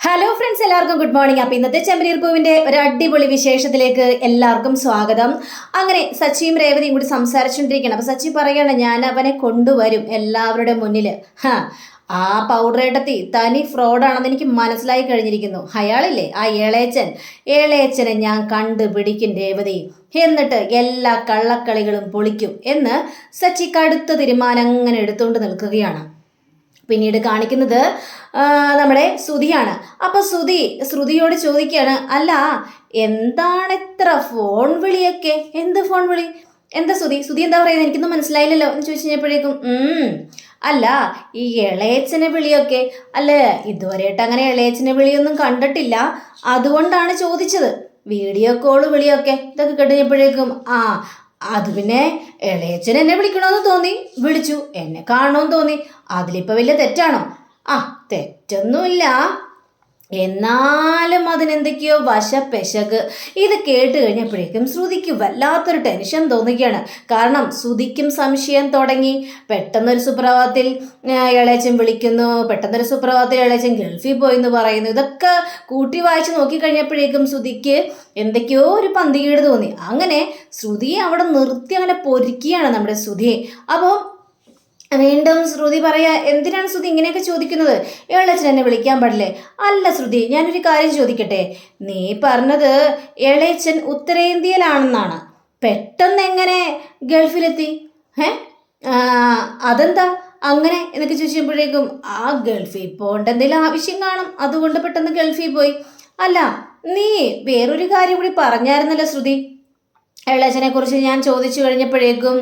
Hello friends എല്ലാവർക്കും good morning അപ്പോൾ ഇന്നത്തെ ചെമ്പനീർ പൂവിന്റെ ഒരു അടിപൊളി വിശേഷത്തിലേക്ക് എല്ലാവർക്കും സ്വാഗതം. അങ്ങനെ സച്ചിയും രേവതിയും കൂടി സംസാരിച്ചുകൊണ്ടിരിക്കണം അപ്പോൾ സച്ചി പറയുകയാണ് ഞാൻ അവനെ കൊണ്ടുവരും എല്ലാവരുടെ മുന്നിൽ ഹാ ആ പൗഡർ ഏട്ടത്തി തനി ഫ്രോഡാണെന്ന് എനിക്ക് മനസ്സിലായി കഴിഞ്ഞിരിക്കുന്നു. അയാളില്ലേ? ആ ഏളേച്ചൻ ഏളേച്ചനെ ഞാൻ കണ്ടുപിടിക്കും രേവതി. എന്നിട്ട് എല്ലാ കള്ളക്കളികളും പൊളിക്കും എന്ന് സച്ചി കടുത്ത തീരുമാനം അങ്ങനെ എടുത്തുകൊണ്ട് നിൽക്കുകയാണ്. പിന്നീട് കാണിക്കുന്നത് നമ്മുടെ ശ്രുതിയാണ്. അപ്പൊ ശ്രുതി ശ്രുതിയോട് ചോദിക്കുകയാണ് അല്ല എന്താണ് ഇത്ര ഫോൺ വിളിയൊക്കെ? എന്ത് ഫോൺ വിളി? എന്താ ശ്രുതി? ശ്രുതി എന്താ പറയുന്നത് എനിക്കൊന്നും മനസ്സിലായില്ലല്ലോ. എന്ന് ചോദിച്ചു കഴിഞ്ഞപ്പോഴേക്കും അല്ല ഈ ഇളയച്ചനെ വിളിയൊക്കെ അല്ല ഇതുവരെയായിട്ട് അങ്ങനെ ഇളയച്ചനെ വിളിയൊന്നും കണ്ടിട്ടില്ല. അതുകൊണ്ടാണ് ചോദിച്ചത്. വീഡിയോ കോൾ വിളിയൊക്കെ. ഇതൊക്കെ കേട്ടുകഴിഞ്ഞപ്പോഴേക്കും ആ അത് പിന്നെ ഇളയച്ചൻ എന്നെ വിളിക്കണമെന്ന് തോന്നി. വിളിച്ചു. എന്നെ കാണണമെന്ന് തോന്നി. അതിലിപ്പോൾ വലിയ തെറ്റാണോ? ആ തെറ്റൊന്നുമില്ല. എന്നാലും അതിനെന്തൊക്കെയോ വശപ്പെശക്. ഇത് കേട്ട് കഴിഞ്ഞപ്പോഴേക്കും ശ്രുതിക്ക് വല്ലാത്തൊരു ടെൻഷൻ തോന്നുകയാണ്. കാരണം ശ്രുതിക്കും സംശയം തുടങ്ങി. പെട്ടെന്നൊരു സുപ്രഭാതത്തിൽ ഇളയച്ചൻ വിളിക്കുന്നു. പെട്ടെന്നൊരു സുപ്രഭാതത്തിൽ ഇളയച്ചൻ ഗൾഫിൽ പോയി എന്ന് പറയുന്നു. ഇതൊക്കെ കൂട്ടി വായിച്ച് നോക്കിക്കഴിഞ്ഞപ്പോഴേക്കും ശ്രുതിക്ക് എന്തൊക്കെയോ ഒരു പന്തികേട് തോന്നി. അങ്ങനെ ശ്രുതിയെ അവിടെ നിർത്തി അങ്ങനെ പൊരുക്കിയാണ് നമ്മുടെ ശ്രുതിയെ. അപ്പോൾ വീണ്ടും ശ്രുതി പറയാ എന്തിനാണ് ശ്രുതി ഇങ്ങനെയൊക്കെ ചോദിക്കുന്നത്? ഇളയച്ചൻ എന്നെ വിളിക്കാൻ പാടില്ലേ? അല്ല ശ്രുതി ഞാനൊരു കാര്യം ചോദിക്കട്ടെ? നീ പറഞ്ഞത് ഇളയച്ചൻ ഉത്തരേന്ത്യയിലാണെന്നാണ്. പെട്ടെന്ന് എങ്ങനെ ഗൾഫിലെത്തി? ഏ അതെന്താ? അങ്ങനെ എന്നൊക്കെ ചോദിച്ചപ്പോഴേക്കും ആ ഗൾഫിൽ പോകേണ്ട എന്തെങ്കിലും ആവശ്യം കാണും. അതുകൊണ്ട് പെട്ടെന്ന് ഗൾഫിൽ പോയി. അല്ല നീ വേറൊരു കാര്യം കൂടി പറഞ്ഞായിരുന്നല്ലോ ശ്രുതി. ഇളയച്ചനെ കുറിച്ച് ഞാൻ ചോദിച്ചു കഴിഞ്ഞപ്പോഴേക്കും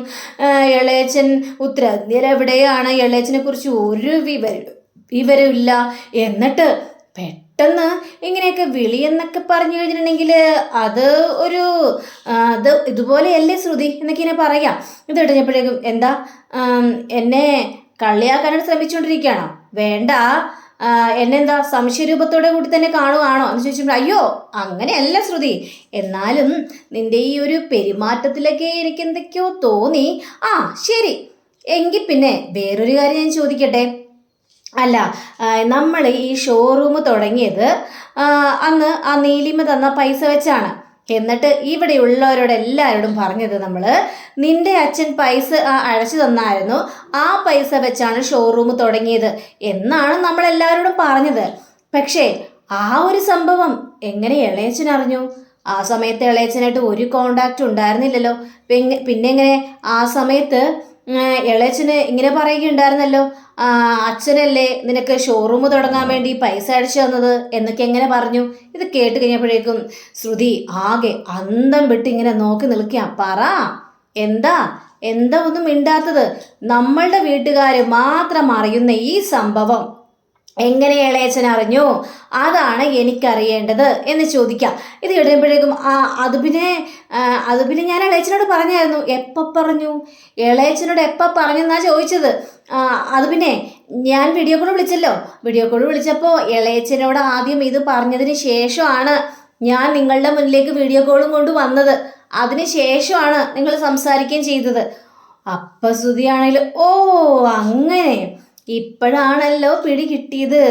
ഇളയച്ചൻ ഉത്തരേന്ത്യയിൽ എവിടെയാണ് ഇളയച്ചനെ കുറിച്ച് ഒരു വിവരം വിവരമില്ല എന്നിട്ട് പെട്ടെന്ന് ഇങ്ങനെയൊക്കെ വിളി എന്നൊക്കെ പറഞ്ഞു കഴിഞ്ഞിട്ടുണ്ടെങ്കിൽ അത് ഒരു അത് ഇതുപോലെയല്ലേ ശ്രുതി എന്നൊക്കെ ഇങ്ങനെ പറയാം. ഇത് കഴിഞ്ഞപ്പോഴേക്കും എന്താ എന്നെ കള്ളിയാക്കാനായിട്ട് ശ്രമിച്ചുകൊണ്ടിരിക്കുകയാണോ? വേണ്ട. എന്നെന്താ സംശയരൂപത്തോടെ കൂടി തന്നെ കാണുവാണോ എന്ന് ചോദിച്ചപ്പോൾ അയ്യോ അങ്ങനെയല്ല ശ്രുതി. എന്നാലും നിന്റെ ഈ ഒരു പെരുമാറ്റത്തിലൊക്കെ എനിക്ക് എന്തൊക്കെയോ തോന്നി. ആ ശരി. എങ്കിൽ പിന്നെ വേറൊരു കാര്യം ഞാൻ ചോദിക്കട്ടെ? അല്ല നമ്മൾ ഈ ഷോറൂം തുടങ്ങിയത് അന്ന് ആ നീലിമ തന്ന പൈസ വെച്ചാണ്. എന്നിട്ട് ഇവിടെയുള്ളവരോട് എല്ലാവരോടും പറഞ്ഞത് നമ്മൾ നിന്റെ അച്ഛൻ പൈസ അഴച്ചു തന്നായിരുന്നു. ആ പൈസ വെച്ചാണ് ഷോറൂം തുടങ്ങിയത് എന്നാണ് നമ്മൾ എല്ലാവരോടും പറഞ്ഞത്. പക്ഷേ ആ ഒരു സംഭവം എങ്ങനെ ഇളയച്ചൻ അറിഞ്ഞു? ആ സമയത്ത് ഇളയച്ചനായിട്ട് ഒരു കോണ്ടാക്റ്റ് ഉണ്ടായിരുന്നില്ലല്ലോ. പിന്നെ പിന്നെങ്ങനെ ആ സമയത്ത് ഇളയച്ചന് ഇങ്ങനെ പറയുകയുണ്ടായിരുന്നല്ലോ അച്ഛനല്ലേ നിനക്ക് ഷോറൂം തുടങ്ങാൻ വേണ്ടി പൈസ അടിച്ചു തന്നത് എന്നൊക്കെ എങ്ങനെ പറഞ്ഞു? ഇത് കേട്ട് കഴിഞ്ഞപ്പോഴേക്കും ശ്രുതി ആകെ അന്തം വിട്ട് ഇങ്ങനെ നോക്കി നിൽക്കുക പറ എന്താ? എന്താ ഒന്നും മിണ്ടാത്തത്? നമ്മളുടെ വീട്ടുകാർ മാത്രം അറിയുന്ന ഈ സംഭവം. എങ്ങനെ ഇളയച്ചൻ അറിഞ്ഞു? അതാണ് എനിക്കറിയേണ്ടത് എന്ന് ചോദിക്കാം. ഇത് കേട്ടുമ്പോഴേക്കും ആ അത് പിന്നെ അത് പിന്നെ ഞാൻ ഇളയച്ചനോട് പറഞ്ഞായിരുന്നു. എപ്പോൾ പറഞ്ഞു? ഇളയച്ചനോട് എപ്പോൾ പറഞ്ഞെന്നാ ചോദിച്ചത്. അത് പിന്നെ ഞാൻ വീഡിയോ കോൾ വിളിച്ചല്ലോ. വീഡിയോ കോൾ വിളിച്ചപ്പോൾ ഇളയച്ചനോട് ആദ്യം ഇത് പറഞ്ഞതിന് ശേഷമാണ് ഞാൻ നിങ്ങളുടെ മുന്നിലേക്ക് വീഡിയോ കോളും കൊണ്ട് വന്നത്. അതിന് ശേഷമാണ് നിങ്ങൾ സംസാരിക്കുകയും ചെയ്തത്. അപ്പ ഓ അങ്ങനെ. ഇപ്പോഴാണല്ലോ പിടി കിട്ടിയത്.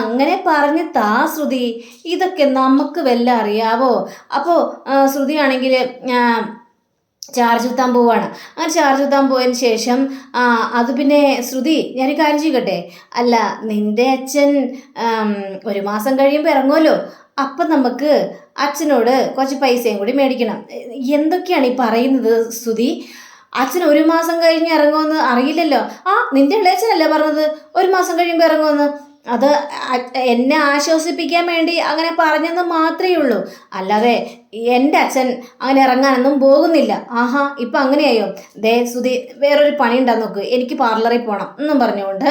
അങ്ങനെ പറഞ്ഞ് താ ശ്രുതി. ഇതൊക്കെ നമുക്ക് വല്ല അറിയാവോ? അപ്പോൾ ശ്രുതിയാണെങ്കിൽ ചാർജ് കുത്താൻ പോവാണ്. അങ്ങനെ ചാർജ് കുത്താൻ പോയതിന് ശേഷം അത് പിന്നെ ശ്രുതി ഞാനൊരു കാര്യം ചെയ്യട്ടെ അല്ല നിന്റെ അച്ഛൻ ഒരു മാസം കഴിയുമ്പോൾ ഇറങ്ങുമല്ലോ? അപ്പം നമുക്ക് അച്ഛനോട് കുറച്ച് പൈസയും കൂടി മേടിക്കണം. എന്തൊക്കെയാണ് ഈ പറയുന്നത് ശ്രുതി? അച്ഛൻ ഒരു മാസം കഴിഞ്ഞ് ഇറങ്ങുമെന്ന് അറിയില്ലല്ലോ. ആ നിന്റെ ഇളയച്ചനല്ലേ പറഞ്ഞത്? ഒരു മാസം കഴിയുമ്പോൾ ഇറങ്ങുമെന്ന്. അത് എന്നെ ആശ്വസിപ്പിക്കാൻ വേണ്ടി അങ്ങനെ പറഞ്ഞെന്ന് മാത്രമേ ഉള്ളൂ. അല്ലാതെ എന്റെ അച്ഛൻ അങ്ങനെ ഇറങ്ങാനൊന്നും പോകുന്നില്ല. ആഹാ ഇപ്പം അങ്ങനെയായോ? ദേ സുധി വേറൊരു പണി ഉണ്ടാ നോക്ക്. എനിക്ക് പാർലറിൽ പോകണം എന്നും പറഞ്ഞുകൊണ്ട്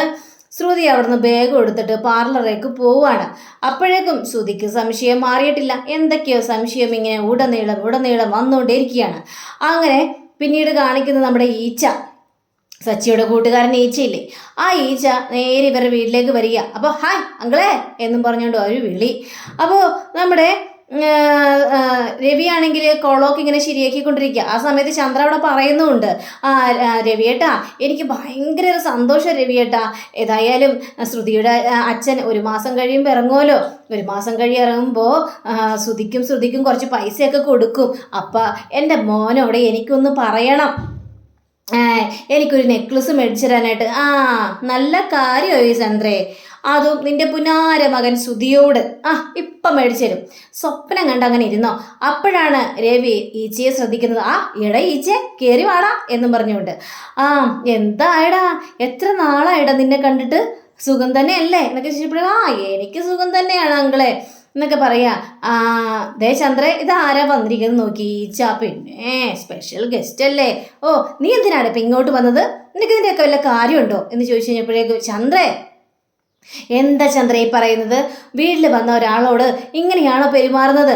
ശ്രുതി അവിടുന്ന് ബാഗ് എടുത്തിട്ട് പാർലറേക്ക് പോവാണ് അപ്പോഴേക്കും ശ്രുതിക്ക് സംശയം മാറിയിട്ടില്ല. എന്തൊക്കെയോ സംശയം ഇങ്ങനെ ഉടനീളം ഉടനീളം വന്നുകൊണ്ടേയിരിക്കുകയാണ്. അങ്ങനെ പിന്നീട് കാണിക്കുന്നത് നമ്മുടെ ഈച്ച. സച്ചിയുടെ കൂട്ടുകാരൻ ഈച്ചയില്ലേ? ആ ഈച്ച നേരെ ഇവരുടെ വീട്ടിലേക്ക് വരിക. അപ്പോൾ ഹായ് അങ്കളെ എന്നും പറഞ്ഞുകൊണ്ട് ഒരു വിളി. അപ്പോൾ നമ്മുടെ രവിയാണെങ്കിൽ കോളോക്ക് ഇങ്ങനെ ശരിയാക്കിക്കൊണ്ടിരിക്കുക. ആ സമയത്ത് ചന്ദ്ര അവിടെ പറയുന്നുമുണ്ട്. രവിയേട്ടാ എനിക്ക് ഭയങ്കര ഒരു സന്തോഷം രവിയേട്ടാ. ഏതായാലും ശ്രുതിയുടെ അച്ഛൻ ഒരു മാസം കഴിയുമ്പോൾ ഇറങ്ങുമല്ലോ. ഒരു മാസം കഴിയും ഇറങ്ങുമ്പോൾ ശ്രുതിക്കും ശ്രുതിക്കും കുറച്ച് പൈസയൊക്കെ കൊടുക്കും. അപ്പം എന്റെ മോനോട് എനിക്കൊന്ന് പറയണം. എനിക്കൊരു നെക്ലസ് മേടിച്ചു തരാനായിട്ട് ആ നല്ല കാര്യമായി ചന്ദ്രേ. അതും നിന്റെ പുനാര മകൻ സുധിയോട്. ആ ഇപ്പം മേടിച്ചു തരും സ്വപ്നം കണ്ട് അങ്ങനെ ഇരുന്നോ? അപ്പോഴാണ് രവി ഈച്ചയെ ശ്രദ്ധിക്കുന്നത്. ആ ഇട ഈച്ചെ കയറി വാടാ എന്നും പറഞ്ഞുകൊണ്ട്. ആ എന്തായടാ എത്ര നാളായടാ നിന്നെ കണ്ടിട്ട്? സുഖം തന്നെയല്ലേ? എന്നൊക്കെ ചോദിച്ചപ്പോഴും ആ എനിക്ക് സുഖം തന്നെയാണ് അങ്കിളെ. എന്നൊക്കെ പറയാ. ദേ ഇത് ആരാ വന്നിരിക്കുന്നത് നോക്കി. ഈച്ച പിന്നെ സ്പെഷ്യൽ ഗസ്റ്റ് അല്ലേ? ഓ നീ എന്തിനാണ് ഇപ്പം ഇങ്ങോട്ട് വന്നത്? നിനക്ക് ഇതിന്റെയൊക്കെ വല്ല കാര്യമുണ്ടോ? എന്ന് ചോദിച്ചു കഴിഞ്ഞപ്പോഴേക്കും ചന്ദ്രേ. എന്താ ചന്ദ്ര ഈ പറയുന്നത്? വീട്ടിൽ വന്ന ഒരാളോട് ഇങ്ങനെയാണോ പെരുമാറുന്നത്?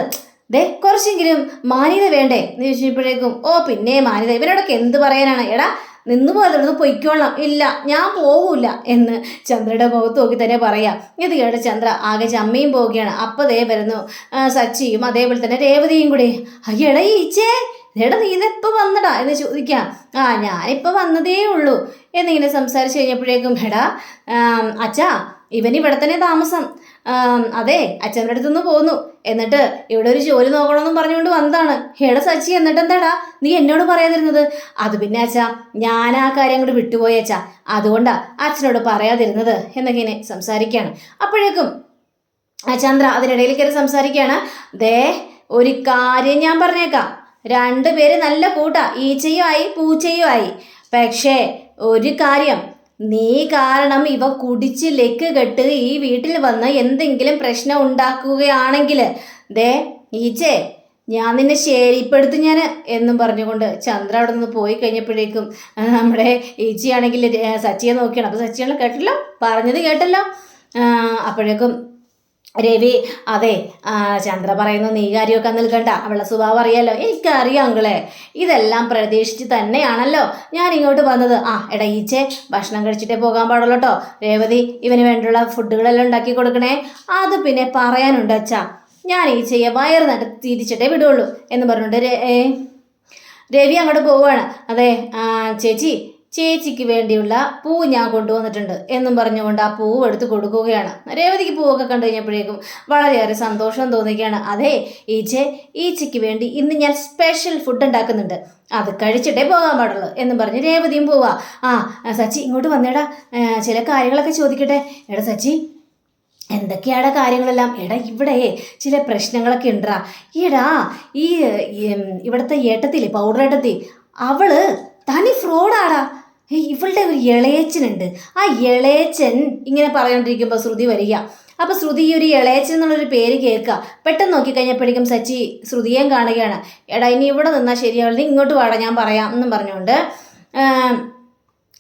ദേ കുറച്ചെങ്കിലും മാന്യത വേണ്ടേ? എന്ന് ചോദിച്ചപ്പോഴേക്കും ഓ പിന്നെ മാന്യത. ഇവരോടൊക്കെ എന്ത് പറയാനാണ്? എടാ നിന്നു പോയതൊന്ന് പൊയ്ക്കോളാം. ഇല്ല ഞാൻ പോകൂല എന്ന് ചന്ദ്രയുടെ മുഖത്ത് നോക്കി തന്നെ പറയാം. ഇത് കേട്ട് ചന്ദ്ര ആകെ ചമ്മയും പോവുകയാണ്. അപ്പം ദേ വരുന്നു സച്ചിയും അതേപോലെ തന്നെ രേവതിയും കൂടി. അയ്യട ഈച്ചേ എടാ നീ ഇതെപ്പോൾ വന്നടാ എന്ന് ചോദിക്കാം. ആ ഞാനിപ്പോൾ വന്നതേ ഉള്ളൂ എന്നിങ്ങനെ സംസാരിച്ച് കഴിഞ്ഞപ്പോഴേക്കും എടാ അച്ഛാ ഇവൻ ഇവിടെ തന്നെ താമസം. അതെ അച്ഛന്റെ അടുത്തുനിന്ന് പോന്നു. എന്നിട്ട് ഇവിടെ ഒരു ജോലി നോക്കണമെന്നും പറഞ്ഞുകൊണ്ട് വന്നതാണ്. എടാ സച്ചി എന്നിട്ട് എന്താടാ നീ എന്നോട് പറയാതിരുന്നത്? അത് പിന്നെ അച്ഛാ ഞാൻ ആ കാര്യം കൂടി വിട്ടുപോയി അച്ഛാ. അതുകൊണ്ടാ അച്ഛനോട് പറയാതിരുന്നത് എന്നൊക്കെ സംസാരിക്കുകയാണ്. അപ്പോഴേക്കും ചന്ദ്ര അതിനിടയിൽ കയറി സംസാരിക്കുകയാണ്. ദേ ഒരു കാര്യം ഞാൻ പറഞ്ഞേക്കാം. രണ്ടുപേര് നല്ല കൂട്ടാ. ഈച്ചയും ആയി പൂച്ചയും ആയി പക്ഷേ ഒരു കാര്യം നീ കാരണം ഇവ കുടിച്ച് ലെക്ക് കെട്ട് ഈ വീട്ടിൽ വന്ന് എന്തെങ്കിലും പ്രശ്നം ഉണ്ടാക്കുകയാണെങ്കിൽ ദേ ഈച്ചേ ഞാൻ നിന്നെ ശരിപ്പെടുത്തും ഞാൻ എന്നും പറഞ്ഞുകൊണ്ട് ചന്ദ്ര അവിടെ നിന്ന് പോയി കഴിഞ്ഞപ്പോഴേക്കും നമ്മുടെ ഈച്ചയാണെങ്കിൽ സച്ചിയെ നോക്കിയാണ്. അപ്പോൾ സച്ചിയാണ് കേട്ടല്ലോ? പറഞ്ഞത് കേട്ടല്ലോ? അപ്പോഴേക്കും രവി അതെ ചന്ദ്ര പറയുന്നു നീ കാര്യമൊക്കെ നിൽക്കണ്ട അവളുടെ സ്വഭാവം അറിയാലോ? എനിക്കറിയാം അങ്കിളെ. ഇതെല്ലാം പ്രതീക്ഷിച്ച് തന്നെയാണല്ലോ ഞാൻ ഇങ്ങോട്ട് വന്നത്. ആ എടാ ഈച്ചേ ഭക്ഷണം കഴിച്ചിട്ടേ പോകാൻ പാടുള്ളൂ കേട്ടോ രേവതി ഇവന് വേണ്ടിയുള്ള ഫുഡുകളെല്ലാം ഉണ്ടാക്കി കൊടുക്കണേ. അത് പിന്നെ പറയാനുണ്ട് അച്ഛാ. ഞാൻ ഈച്ചയെ വയറ് നട്ട് തിരിച്ചിട്ടേ വിടുള്ളൂ എന്ന് പറഞ്ഞിട്ട് രവി അങ്ങോട്ട് പോവുകയാണ് അതെ ചേച്ചി ചേച്ചിക്ക് വേണ്ടിയുള്ള പൂ ഞാൻ കൊണ്ടുവന്നിട്ടുണ്ട് എന്നും പറഞ്ഞുകൊണ്ട് ആ പൂവ് എടുത്ത് കൊടുക്കുകയാണ്. രേവതിക്ക് പൂവൊക്കെ കണ്ടു കഴിഞ്ഞപ്പോഴേക്കും വളരെയേറെ സന്തോഷം തോന്നുകയാണ് അതെ ഈച്ചെ ഈച്ചയ്ക്ക് വേണ്ടി ഇന്ന് ഞാൻ സ്പെഷ്യൽ ഫുഡ് ഉണ്ടാക്കുന്നുണ്ട്. അത് കഴിച്ചിട്ടേ പോകാൻ പാടുള്ളൂ എന്നും പറഞ്ഞ് രേവതിയും പോവാ. ആ സച്ചി ഇങ്ങോട്ട് വന്നേടാ. ചില കാര്യങ്ങളൊക്കെ ചോദിക്കട്ടെ. എടാ സച്ചി എന്തൊക്കെയാണ് കാര്യങ്ങളെല്ലാം? എടാ ഇവിടെ ചില പ്രശ്നങ്ങളൊക്കെ ഉണ്ടാ എടാ ഈ ഇവിടുത്തെ ഏട്ടത്തില്ലേ പൗഡർ ഏട്ടത്തി അവൾ തനി ഫ്രോഡാടാ ഇവളുടെ ഒരു ഇളയച്ചനുണ്ട് ആ ഇളയച്ചൻ ഇങ്ങനെ പറഞ്ഞുകൊണ്ടിരിക്കുമ്പോൾ ശ്രുതി വരിക. അപ്പൊ ശ്രുതി ഈ ഒരു ഇളയച്ചൻ എന്നുള്ളൊരു പേര് കേൾക്കുക. പെട്ടെന്ന് നോക്കി കഴിഞ്ഞപ്പോഴേക്കും സച്ചി ശ്രുതിയേയും കാണുകയാണ്. എടാ ഇനി ഇവിടെ നിന്നാൽ ശരിയാവില്ല. ഇങ്ങോട്ട് വാടാ ഞാൻ പറയാം എന്നും പറഞ്ഞുകൊണ്ട്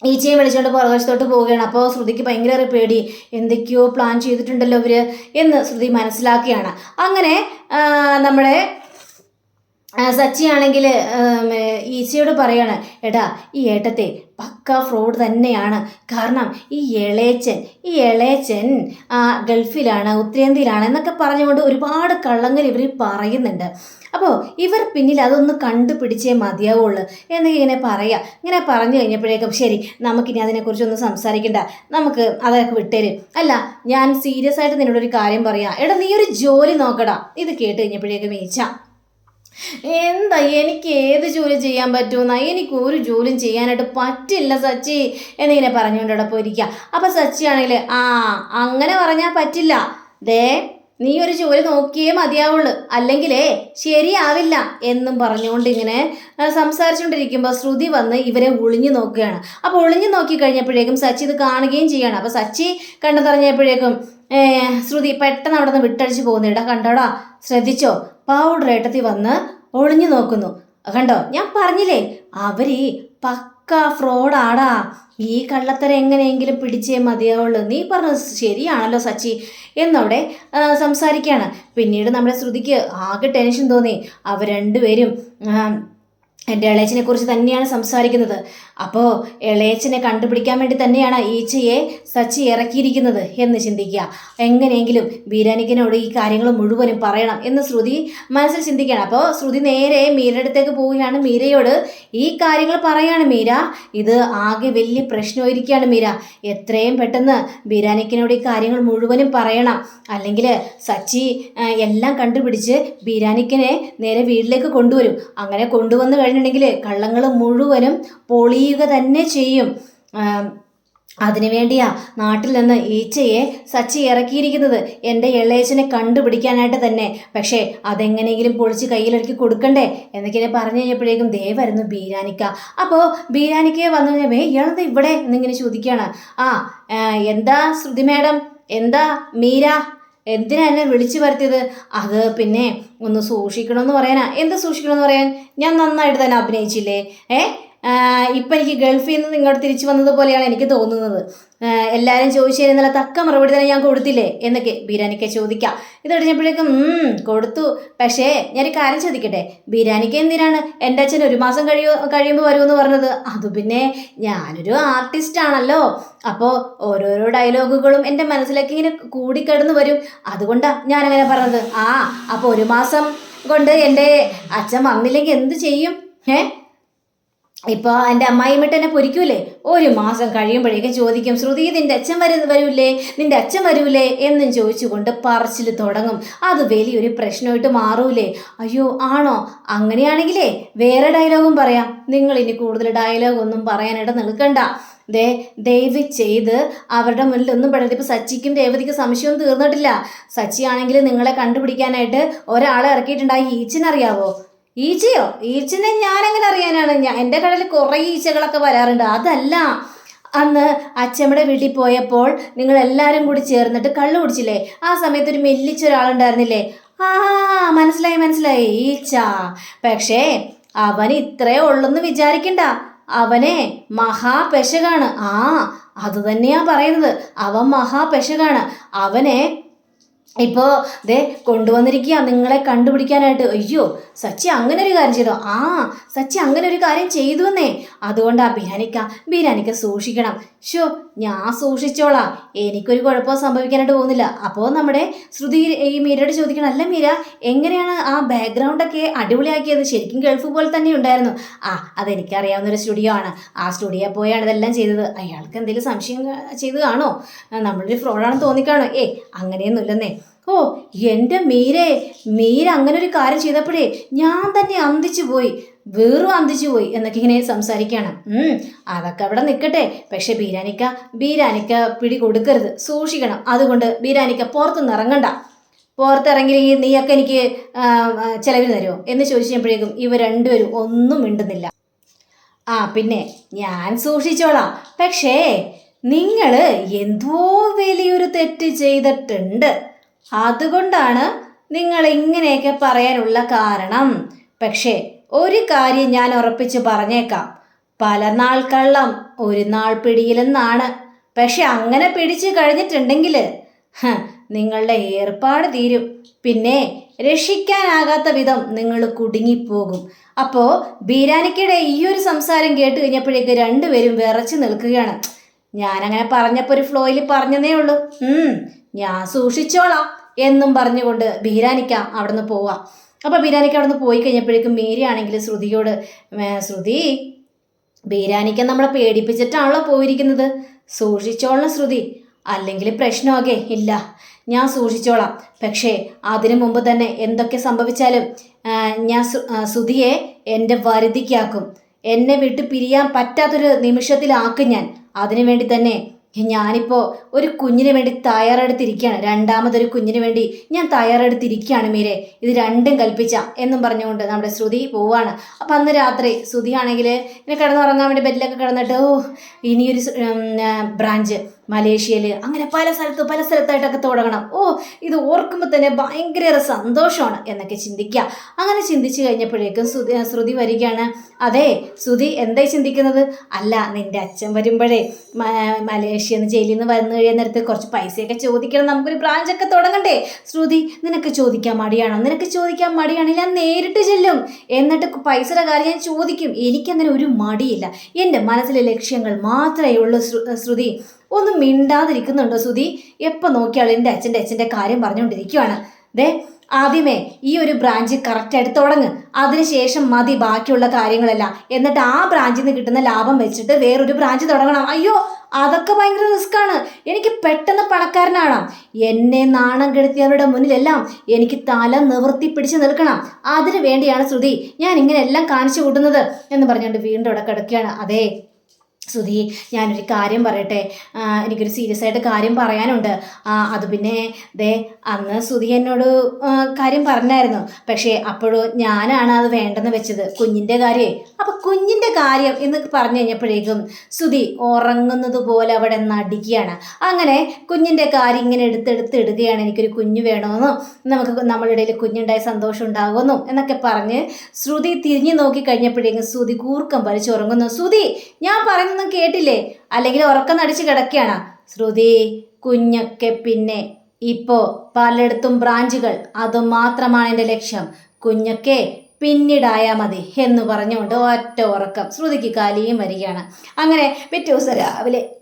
ഈച്ചയെ വിളിച്ചുകൊണ്ട് പുറകുവശത്തോട്ട് പോവുകയാണ്. അപ്പോൾ ശ്രുതിക്ക് ഭയങ്കര പേടി. എന്തൊക്കെയോ പ്ലാൻ ചെയ്തിട്ടുണ്ടല്ലോ ഇവർ എന്ന് ശ്രുതി മനസ്സിലാക്കുകയാണ്. അങ്ങനെ നമ്മുടെ സച്ചിയാണെങ്കിൽ ഈച്ചയോട് പറയാണ് എടാ ഈ ഏട്ടത്തെ പക്ക ഫ്രോഡ് തന്നെയാണ്. കാരണം ഈ ഇളയച്ചൻ ഈ ഇളയച്ചൻ ഗൾഫിലാണ് ഉത്തരേന്ത്യയിലാണ് എന്നൊക്കെ പറഞ്ഞുകൊണ്ട് ഒരുപാട് കള്ളങ്ങൾ ഇവർ പറയുന്നുണ്ട്. അപ്പോൾ ഇവർ പിന്നിൽ അതൊന്ന് കണ്ടുപിടിച്ചേ മതിയാവുള്ളൂ. എന്ന് ഇങ്ങനെ പറയാം. ഇങ്ങനെ പറഞ്ഞു കഴിഞ്ഞപ്പോഴേക്കും ശരി നമുക്കിനി അതിനെക്കുറിച്ചൊന്നും സംസാരിക്കണ്ട. നമുക്ക് അതൊക്കെ വിട്ടേര്. അല്ല ഞാൻ സീരിയസ് ആയിട്ട് നിന്നോടൊരു കാര്യം പറയാം. എടാ നീ ഒരു ജോലി നോക്കടാ. ഇത് കേട്ട് കഴിഞ്ഞപ്പോഴേക്കും ഈച്ച എന്താ എനിക്ക് ഏത് ജോലി ചെയ്യാൻ പറ്റുമെന്നാ എനിക്ക് ഒരു ജോലിയും ചെയ്യാനായിട്ട് പറ്റില്ല സച്ചി. എന്നിങ്ങനെ പറഞ്ഞുകൊണ്ട് ഇരിക്കുക അപ്പം സച്ചി ആണെങ്കിൽ ആ അങ്ങനെ പറഞ്ഞാൽ പറ്റില്ല. ദേ നീ ഒരു ജോലി നോക്കിയേ മതിയാവുള്ളൂ. അല്ലെങ്കിലേ ശരിയാവില്ല എന്നും പറഞ്ഞുകൊണ്ട് ഇങ്ങനെ സംസാരിച്ചുകൊണ്ടിരിക്കുമ്പോൾ ശ്രുതി വന്ന് ഇവരെ ഒളിഞ്ഞു നോക്കുകയാണ്. അപ്പോൾ ഒളിഞ്ഞു നോക്കി കഴിഞ്ഞപ്പോഴേക്കും സച്ചി ഇത് കാണുകയും ചെയ്യണം. അപ്പോൾ സച്ചി കണ്ടു തുടങ്ങിയപ്പോഴേക്കും ശ്രുതി പെട്ടെന്ന് അവിടെ നിന്ന് വിട്ടടിച്ച് പോകുന്നിട കണ്ടോടാ ശ്രദ്ധിച്ചോ? പൗഡർ ഏട്ടത്തി വന്ന് ഒളിഞ്ഞു നോക്കുന്നു. കണ്ടോ? ഞാൻ പറഞ്ഞില്ലേ? അവർ പക്ക ഫ്രോഡാടാ. ഈ കള്ളത്തര എങ്ങനെയെങ്കിലും പിടിച്ചേ മതിയാവുള്ളൂ. നീ പറഞ്ഞത് ശരിയാണല്ലോ സച്ചി എന്നവിടെ സംസാരിക്കുകയാണ് പിന്നീട് നമ്മുടെ ശ്രുതിക്ക് ആകെ ടെൻഷൻ തോന്നി. അവർ രണ്ടുപേരും എന്റെ ഇളയച്ചിനെ കുറിച്ച് തന്നെയാണ് സംസാരിക്കുന്നത്. അപ്പോൾ ഇളയച്ചനെ കണ്ടുപിടിക്കാൻ വേണ്ടി തന്നെയാണ് ഈച്ചയെ സച്ചി ഇറക്കിയിരിക്കുന്നത് എന്ന് ചിന്തിക്കുക. എങ്ങനെയെങ്കിലും ബീരാനിക്കനോട് ഈ കാര്യങ്ങൾ മുഴുവനും പറയണം എന്ന് ശ്രുതി മനസ്സിൽ ചിന്തിക്കുകയാണ്. അപ്പോൾ ശ്രുതി നേരെ മീരയുടെ അടുത്തേക്ക് പോവുകയാണ്. മീരയോട് ഈ കാര്യങ്ങൾ പറയാണ് മീര. ഇത് ആകെ വലിയ പ്രശ്നമായിരിക്കുകയാണ് മീര. എത്രയും പെട്ടെന്ന് ബീരാനിക്കനോട് ഈ കാര്യങ്ങൾ മുഴുവനും പറയണം. അല്ലെങ്കിൽ സച്ചി എല്ലാം കണ്ടുപിടിച്ച് ബീരാനിക്കനെ നേരെ വീട്ടിലേക്ക് കൊണ്ടുവരും. അങ്ങനെ കൊണ്ടുവന്നു കഴിഞ്ഞിട്ടുണ്ടെങ്കിൽ കള്ളങ്ങൾ മുഴുവനും പൊളിയുക തന്നെ ചെയ്യും. അതിനുവേണ്ടിയാ അതിനു വേണ്ടിയാ നാട്ടിൽ നിന്ന് ഈച്ചയെ സച്ചി ഇറക്കിയിരിക്കുന്നത്. എന്റെ ഇളയച്ചനെ കണ്ടുപിടിക്കാനായിട്ട് തന്നെ. പക്ഷേ അതെങ്ങനെയെങ്കിലും പൊളിച്ച് കയ്യിലൊരുക്കി കൊടുക്കണ്ടേ? എന്നൊക്കെ പറഞ്ഞു കഴിഞ്ഞപ്പോഴേക്കും ദേവായിരുന്നു ബീരാനിക്ക. അപ്പോൾ ബീരാനിക്കയെ വന്നു കഴിഞ്ഞാൽ ഇയാളെന്താ ഇവിടെ എന്നിങ്ങനെ ചോദിക്കുകയാണ് ആ എന്താ ശ്രുതി മേഡം? എന്താ മീര? എന്തിനാ എന്നെ വിളിച്ചു വരുത്തിയത്? അത് പിന്നെ ഒന്ന് സൂക്ഷിക്കണമെന്ന് പറയാനാ. എന്ത് സൂക്ഷിക്കണമെന്ന് പറയാൻ? ഞാൻ നന്നായിട്ട് തന്നെ അഭിനയിച്ചില്ലേ? ഏ ഇപ്പം എനിക്ക് ഗൾഫിൽ നിന്ന് ഇങ്ങോട്ട് തിരിച്ചു വന്നത് പോലെയാണ് എനിക്ക് തോന്നുന്നത്. എല്ലാവരും ചോദിച്ചു കഴിഞ്ഞാൽ തക്ക മറുപടി തന്നെ ഞാൻ കൊടുത്തില്ലേ എന്നൊക്കെ ബീരാനിക്ക ചോദിക്കാം. ഇത് കഴിഞ്ഞപ്പോഴേക്കും കൊടുത്തു. പക്ഷേ ഞാനൊരു കാര്യം ചോദിക്കട്ടെ? ബീരാനിക്ക എന്തിനാണ് എന്റെ അച്ഛൻ ഒരു മാസം കഴിയു കഴിയുമ്പോൾ വരുമെന്ന് പറഞ്ഞത്? അത് പിന്നെ ഞാനൊരു ആർട്ടിസ്റ്റ് ആണല്ലോ. അപ്പോൾ ഓരോരോ ഡയലോഗുകളും എന്റെ മനസ്സിലേക്ക് ഇങ്ങനെ കൂടിക്കിടന്ന് വരും. അതുകൊണ്ടാണ് ഞാനങ്ങനെ പറഞ്ഞത്. ആ അപ്പോൾ ഒരു മാസം കൊണ്ട് എന്റെ അച്ഛൻ വന്നില്ലെങ്കിൽ എന്ത് ചെയ്യും? ഏ? ഇപ്പോൾ എന്റെ അമ്മായിമിട്ട് എന്നെ പൊരിക്കൂലേ? ഒരു മാസം കഴിയുമ്പോഴേക്കും ചോദിക്കും ശ്രുതി നിന്റെ അച്ഛൻ വരു വരൂലേ നിന്റെ അച്ഛൻ വരൂലേ? എന്നും ചോദിച്ചുകൊണ്ട് പറച്ചിൽ തുടങ്ങും. അത് വലിയൊരു പ്രശ്നമായിട്ട് മാറൂലേ? അയ്യോ ആണോ? അങ്ങനെയാണെങ്കിലേ വേറെ ഡയലോഗും പറയാം. നിങ്ങൾ ഇനി കൂടുതൽ ഡയലോഗ് ഒന്നും പറയാനായിട്ട് നിൽക്കണ്ട. ദേ ദയവ് ചെയ്ത് അവരുടെ മുന്നിൽ ഒന്നും പെടരുത്. ഇപ്പൊ സച്ചിക്കും രേവതിക്കും സംശയവും തീർന്നിട്ടില്ല. സച്ചി ആണെങ്കിൽ നിങ്ങളെ കണ്ടുപിടിക്കാനായിട്ട് ഒരാളെ ഇറക്കിയിട്ടുണ്ടായി. ഈച്ചനറിയാവോ? ഈച്ചയോ? ഈച്ചനെ ഞാൻ എങ്ങനെ അറിയാനാണ്? ഞാൻ എന്റെ കടയിൽ കുറേ ഈച്ചകളൊക്കെ വരാറുണ്ട്. അതല്ല അന്ന് അച്ഛമ്മയുടെ വീട്ടിൽ പോയപ്പോൾ നിങ്ങൾ എല്ലാവരും കൂടി ചേർന്നിട്ട് കള്ളു കുടിച്ചില്ലേ? ആ സമയത്ത് ഒരു മെല്ലിച്ച ഒരാളുണ്ടായിരുന്നില്ലേ ആ മനസ്സിലായി മനസ്സിലായി. ഈച്ച. പക്ഷേ അവൻ ഇത്രേ ഉള്ളെന്ന് വിചാരിക്കണ്ട. അവനെ മഹാപെശകാണ്. ആ അത് തന്നെയാ പറയുന്നത്. അവൻ മഹാപെശകാണ്. അവനെ ഇപ്പോൾ ദേ കൊണ്ടുവന്നിരിക്കുക നിങ്ങളെ കണ്ടുപിടിക്കാനായിട്ട്. അയ്യോ സച്ചി അങ്ങനെ ഒരു കാര്യം ചെയ്തോ. ആ സച്ചി അങ്ങനെ ഒരു കാര്യം ചെയ്തു എന്നേ അതുകൊണ്ടാ ബിരാനിക്ക ബിരാനിക്ക സൂക്ഷിക്കണം. ഷോ ഞാൻ സൂക്ഷിച്ചോളാം. എനിക്കൊരു കുഴപ്പം സംഭവിക്കാനായിട്ട് പോകുന്നില്ല. അപ്പോൾ നമ്മുടെ ശ്രുതി ഈ മീരയോട് ചോദിക്കണം അല്ല മീര എങ്ങനെയാണ് ആ ബാക്ക്ഗ്രൗണ്ടൊക്കെ അടിപൊളിയാക്കിയത്? ശരിക്കും ഗൾഫ് പോലെ തന്നെ ഉണ്ടായിരുന്നു. ആ അതെനിക്കറിയാവുന്ന ഒരു സ്റ്റുഡിയോ ആണ്. ആ സ്റ്റുഡിയോ പോയാണ് ഇതെല്ലാം ചെയ്തത്. അയാൾക്ക് എന്തെങ്കിലും സംശയം ചെയ്ത് കാണോ നമ്മളൊരു ഫ്രോഡാണെന്ന് തോന്നിക്കാണോ? ഏ അങ്ങനെയൊന്നുമില്ലെന്നേ. ഓ എന്റെ മീരെ മീര അങ്ങനെ ഒരു കാര്യം ചെയ്തപ്പോഴേ ഞാൻ തന്നെ അന്തിച്ചു പോയി. വേറും അന്തിച്ചു പോയി എന്നൊക്കെ ഇങ്ങനെ സംസാരിക്കുകയാണ്. ഉം, അതൊക്കെ അവിടെ നിൽക്കട്ടെ. പക്ഷെ ബീരാനിക്ക ബീരാനിക്ക പിടി കൊടുക്കരുത്. സൂക്ഷിക്കണം. അതുകൊണ്ട് ബീരാനിക്ക പുറത്തുനിന്ന് ഇറങ്ങണ്ട. പുറത്തിറങ്ങി നീയൊക്കെ എനിക്ക് ആ, തരുമോ? എന്ന് ചോദിച്ചപ്പോഴേക്കും ഇവ രണ്ടുപേരും ഒന്നും മിണ്ടുന്നില്ല. ആ പിന്നെ ഞാൻ സൂക്ഷിച്ചോളാം. പക്ഷേ നിങ്ങൾ എന്തോ വലിയൊരു തെറ്റ് ചെയ്തിട്ടുണ്ട്. അതുകൊണ്ടാണ് നിങ്ങൾ ഇങ്ങനെയൊക്കെ പറയാനുള്ള കാരണം. പക്ഷേ ഒരു കാര്യം ഞാൻ ഉറപ്പിച്ച് പറഞ്ഞേക്കാം. പല നാൾ കള്ളം ഒരു നാൾ പിടിയിലെന്നാണ്. പക്ഷെ അങ്ങനെ പിടിച്ചു കഴിഞ്ഞിട്ടുണ്ടെങ്കിൽ നിങ്ങളുടെ ഏർപ്പാട് തീരും. പിന്നെ രക്ഷിക്കാനാകാത്ത വിധം നിങ്ങൾ കുടുങ്ങിപ്പോകും. അപ്പോൾ ബീരാനിക്കയുടെ ഈ ഒരു സംസാരം കേട്ട് കഴിഞ്ഞപ്പോഴേക്ക് രണ്ടുപേരും വിറച്ച് നിൽക്കുകയാണ്. ഞാനങ്ങനെ പറഞ്ഞപ്പോൾ ഒരു ഫ്ലോയിൽ പറഞ്ഞതേ ഉള്ളൂ. ഞാൻ സൂക്ഷിച്ചോളാം എന്നും പറഞ്ഞുകൊണ്ട് ബീരാനിക്ക അവിടുന്ന് പോവാം. അപ്പോൾ ബീരാനിക്ക അവിടുന്ന് പോയി കഴിഞ്ഞപ്പോഴേക്കും മേരി ആണെങ്കിൽ ശ്രുതിയോട് "ഏ, ശ്രുതി ബീരാനിക്ക നമ്മളെ പേടിപ്പിച്ചിട്ടാണല്ലോ പോയിരിക്കുന്നത്. സൂക്ഷിച്ചോളണം ശ്രുതി. അല്ലെങ്കിൽ പ്രശ്നമൊക്കെ ഇല്ല. ഞാൻ സൂക്ഷിച്ചോളാം. പക്ഷേ അതിനു മുമ്പ് തന്നെ എന്തൊക്കെ സംഭവിച്ചാലും ഞാൻ സുധിയെ എന്റെ വരുതിക്കാക്കും. എന്നെ വിട്ട് പിരിയാൻ പറ്റാത്തൊരു നിമിഷത്തിലാക്കും ഞാൻ. അതിനു വേണ്ടി തന്നെ ഞാനിപ്പോൾ ഒരു കുഞ്ഞിന് വേണ്ടി തയ്യാറെടുത്തിരിക്കുകയാണ്. രണ്ടാമതൊരു കുഞ്ഞിന് വേണ്ടി ഞാൻ തയ്യാറെടുത്തിരിക്കുകയാണ് മീരെ. ഇത് രണ്ടും കൽപ്പിച്ച എന്നും പറഞ്ഞുകൊണ്ട് നമ്മുടെ ശ്രുതി പോവാണ്. അപ്പം അന്ന് രാത്രി ശ്രുതി ആണെങ്കിൽ ഇങ്ങനെ കിടന്നുറങ്ങാൻ വേണ്ടി ബെല്ലൊക്കെ കിടന്നിട്ട് ഓ ഇനിയൊരു ബ്രാഞ്ച് മലേഷ്യയിൽ അങ്ങനെ പല സ്ഥലത്ത് പല സ്ഥലത്തായിട്ടൊക്കെ തുടങ്ങണം. ഓ ഇത് ഓർക്കുമ്പോൾ തന്നെ ഭയങ്കര സന്തോഷമാണ് എന്നൊക്കെ ചിന്തിക്കുക അങ്ങനെ ചിന്തിച്ചു കഴിഞ്ഞപ്പോഴേക്കും ശ്രുതി ശ്രുതി വരികയാണ്. അതെ ശ്രുതി എന്തായി ചിന്തിക്കുന്നത്? അല്ല നിന്റെ അച്ഛൻ വരുമ്പോഴേ മലേഷ്യന്ന് ജയിലിൽ നിന്ന് വന്നു കഴിയുന്ന നേരത്ത് കുറച്ച് പൈസയൊക്കെ ചോദിക്കണം. നമുക്കൊരു ബ്രാഞ്ചൊക്കെ തുടങ്ങണ്ടേ? ശ്രുതി നിനക്ക് ചോദിക്കാൻ മടിയാണോ? നിനക്ക് ചോദിക്കാൻ മടിയാണെങ്കിൽ ഞാൻ നേരിട്ട് ചെല്ലും. എന്നിട്ട് പൈസയുടെ കാര്യം ഞാൻ ചോദിക്കും. എനിക്കങ്ങനെ ഒരു മടിയില്ല. എന്റെ മനസ്സിലെ ലക്ഷ്യങ്ങൾ മാത്രമേ ഉള്ളൂ ശ്രു- ശ്രുതി. ഒന്നും മിണ്ടാതിരിക്കുന്നുണ്ടോ സുധി? എപ്പോൾ നോക്കിയാലും എന്റെ അച്ഛന്റെ അച്ഛന്റെ കാര്യം പറഞ്ഞുകൊണ്ടിരിക്കുകയാണ് ദേ ആദ്യമേ ഈ ഒരു ബ്രാഞ്ച് കറക്റ്റായിട്ട് തുടങ്ങ്. അതിനുശേഷം മതി ബാക്കിയുള്ള കാര്യങ്ങളെല്ലാം. എന്നിട്ട് ആ ബ്രാഞ്ചിൽ നിന്ന് കിട്ടുന്ന ലാഭം വെച്ചിട്ട് വേറൊരു ബ്രാഞ്ച് തുടങ്ങണം. അയ്യോ അതൊക്കെ ഭയങ്കര റിസ്ക്കാണ് എനിക്ക് പെട്ടെന്ന് പണക്കാരനാണ് എന്നെ നാണം കെടുത്തിയവരുടെ മുന്നിലെല്ലാം എനിക്ക് തല നിവർത്തി പിടിച്ച് നിൽക്കണം. അതിനു വേണ്ടിയാണ് ശ്രുതി ഞാൻ ഇങ്ങനെ എല്ലാം കാണിച്ചു കൂട്ടുന്നത് എന്ന് പറഞ്ഞുകൊണ്ട് വീണ്ടും അവിടെ കിടക്കുകയാണ്. അതെ സുധി ഞാനൊരു കാര്യം പറയട്ടെ? എനിക്കൊരു സീരിയസ് ആയിട്ട് കാര്യം പറയാനുണ്ട്. അത് പിന്നെ ദേ അന്ന് സുധി എന്നോട് കാര്യം പറഞ്ഞായിരുന്നു. പക്ഷേ അപ്പോഴും ഞാനാണ് അത് വേണ്ടെന്ന് വെച്ചത്. കുഞ്ഞിന്റെ കാര്യമേ അപ്പം കുഞ്ഞിന്റെ കാര്യം എന്ന് പറഞ്ഞു കഴിഞ്ഞപ്പോഴേക്കും സുതി ഉറങ്ങുന്നത് പോലെ അവിടെ നടിക്കുകയാണ് അങ്ങനെ കുഞ്ഞിന്റെ കാര്യം ഇങ്ങനെ എടുത്തെടുത്ത് ഇടുകയാണ് എനിക്കൊരു കുഞ്ഞ് വേണമെന്നും നമുക്ക് നമ്മളുടെ ഇടയിൽ കുഞ്ഞുണ്ടായ സന്തോഷം ഉണ്ടാകുമെന്നും എന്നൊക്കെ പറഞ്ഞ് ശ്രുതി തിരിഞ്ഞു നോക്കി കഴിഞ്ഞപ്പോഴേക്കും സുതി കൂർക്കം വലിച്ചുറങ്ങുന്നു സുതി ഞാൻ പറയുന്നൊന്നും കേട്ടില്ലേ? അല്ലെങ്കിൽ ഉറക്കം നടിച്ച് കിടക്കുകയാണ്. ശ്രുതി കുഞ്ഞൊക്കെ പിന്നെ ഇപ്പോൾ പലയിടത്തും ബ്രാഞ്ചുകൾ അതുമാത്രമാണ് എന്റെ ലക്ഷ്യം. കുഞ്ഞൊക്കെ പിന്നീടായാൽ മതി എന്ന് പറഞ്ഞുകൊണ്ട് ഒറ്റ ഉറക്കം ശ്രുതിക്ക് കാലിയും വരികയാണ്. അങ്ങനെ പിറ്റേ ദിവസം രാവിലെ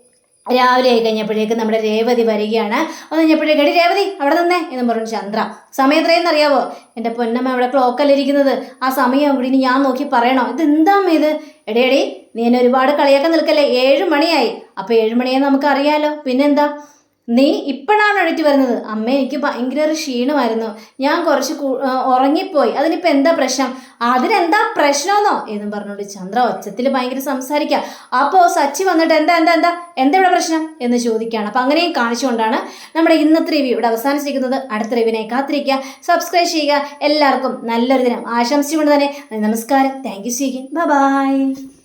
രാവിലെ ആയി കഴിഞ്ഞപ്പോഴേക്കും നമ്മുടെ രേവതി വരികയാണ്. അത് കഴിഞ്ഞപ്പോഴേക്ക് എടി രേവതി അവിടെ നിന്നേ എന്ന് പറഞ്ഞു ചന്ദ്ര സമയം എത്രയെന്ന് അറിയാവോ? എന്റെ പൊന്നമ്മ അവിടെ ക്ലോക്കല്ല ഇരിക്കുന്നത്? ആ സമയം കൂടി ഇനി ഞാൻ നോക്കി പറയണോ? ഇത് എന്താ ഇത്? എടേടി എടി നീ എന്നെ ഒരുപാട് കളിയാക്കാൻ നിൽക്കല്ലേ? ഏഴ് മണിയായി. അപ്പോൾ ഏഴ് മണിയെന്ന് നമുക്ക് പിന്നെന്താ? നീ ഇപ്പോഴാണ് എഴുതി വരുന്നത്? അമ്മ എനിക്ക് ഭയങ്കര ക്ഷീണമായിരുന്നു. ഞാൻ കുറച്ച് ഉറങ്ങിപ്പോയി. അതിനിപ്പോൾ എന്താ പ്രശ്നം? അതിനെന്താ പ്രശ്നമെന്നോ? എന്നും പറഞ്ഞുകൊണ്ട് ചന്ദ്ര ഒച്ചത്തിൽ ഭയങ്കര സംസാരിക്കുക അപ്പോൾ സച്ചി വന്നിട്ട് എന്താ എന്താ എന്താ? എന്താ ഇവിടെ പ്രശ്നം? എന്ന് ചോദിക്കുകയാണ് അപ്പം അങ്ങനെയും കാണിച്ചുകൊണ്ടാണ് നമ്മുടെ ഇന്നത്തെ റിവ്യൂ ഇവിടെ അവസാനിച്ചിരിക്കുന്നത്. അടുത്ത റിവ്യൂവിനെ കാത്തിരിക്കുക. സബ്സ്ക്രൈബ് ചെയ്യുക. എല്ലാവർക്കും നല്ലൊരു ദിനം ആശംസിച്ചുകൊണ്ട് തന്നെ നമസ്കാരം. Thank you സ്വീകൻ by